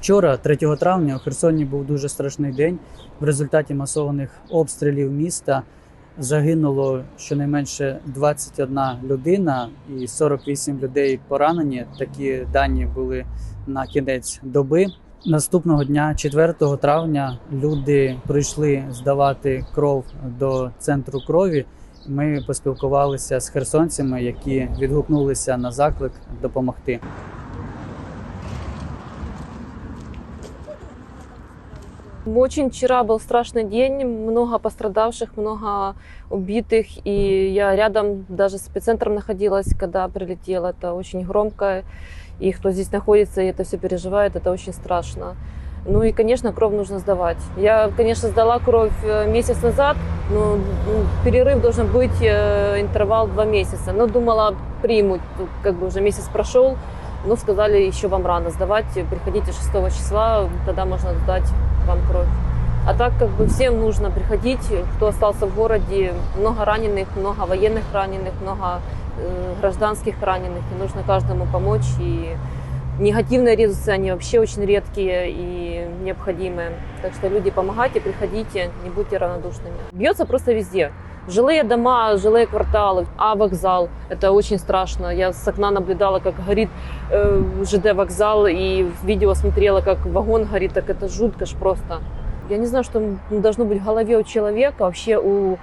Вчора, 3 травня, у Херсоні був дуже страшний день. В результаті масованих обстрілів міста загинуло щонайменше 21 людина і 48 людей поранені. Такі дані були на кінець доби. Наступного дня, 4 травня, люди прийшли здавати кров до центру крові. Ми поспілкувалися з херсонцями, які відгукнулися на заклик допомогти. Очень вчера был страшный день, много пострадавших, много убитых, и я рядом даже с эпицентром находилась, когда прилетело. Это очень громко, и кто здесь находится и это все переживает, это очень страшно. Ну и, конечно, кровь нужно сдавать. Я, конечно, сдала кровь э, месяц назад, но перерыв должен быть э, интервал два месяца. Но думала, примут, как бы уже месяц прошел, но сказали, еще вам рано сдавать, приходите 6 числа, тогда можно сдать вам кровь. А так как бы всем нужно приходить, кто остался в городе, много раненых, много военных раненых, много э, гражданских раненых, и нужно каждому помочь. И негативные резусы, они вообще очень редкие и необходимые. Так что люди, помогайте, приходите, не будьте равнодушными. Бьется просто везде. Жилые дома, жилые кварталы, а вокзал. Это очень страшно. Я с окна наблюдала, как горит э, ЖД вокзал, и в видео смотрела, как вагон горит. Так это жутко ж просто. Я не знаю, что должно быть в голове у человека, вообще у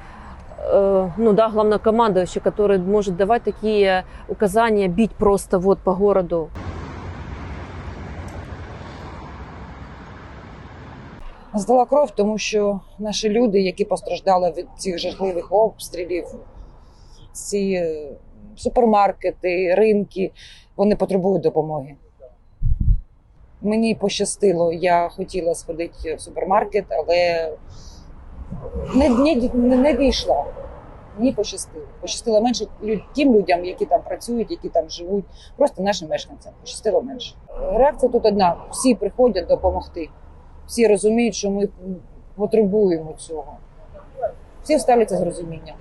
э, ну да, главнокомандующего, который может давать такие указания, бить просто вот по городу. Здала кров, тому що наші люди, які постраждали від цих жахливих обстрілів, ці е, супермаркети, ринки, вони потребують допомоги. Мені пощастило, я хотіла сходити в супермаркет, але не, не, не, не дійшла. Мені пощастило. Пощастило менше тим людям, які там працюють, які там живуть, просто нашим мешканцям. Пощастило менше. Реакція тут одна: всі приходять допомогти всі розуміють, що ми потребуємо цього. Всі ставляться з розумінням.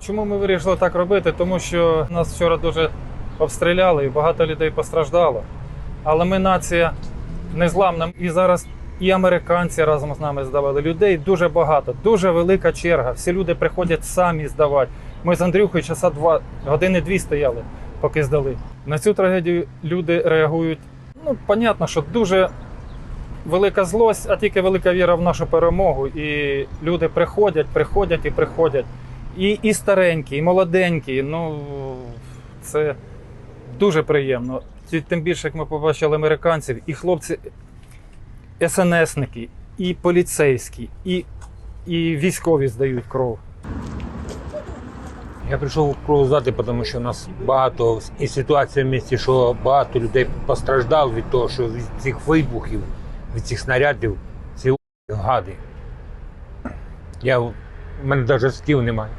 Чому ми вирішили так робити? Тому що нас вчора дуже обстріляли і багато людей постраждало. Але ми нація незламна. І зараз і американці разом з нами здавали. Людей дуже багато, дуже велика черга. Всі люди приходять самі здавати. Ми з Андрюхою часа два години дві стояли, поки здали. На цю трагедію люди реагують. Ну, понятно, що дуже велика злость, а тільки велика віра в нашу перемогу. І люди приходять, приходять і приходять. І, і старенькі, і молоденькі. Ну це дуже приємно. Тим більше, як ми побачили американців, і хлопці СНСники, і поліцейські, і, і військові здають кров. Я прийшов кров тому що у нас багато і ситуація в місті, що багато людей постраждало від того, що від цих вибухів, від цих снарядів, ці гади. Я, у мене навіть слів немає.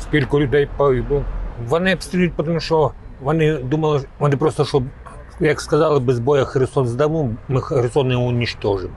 Скільки людей погибло. Вони обстрілюють, тому що вони думали, вони просто, що, як сказали, без бою Херсон здамо, ми Херсон не унічтожимо.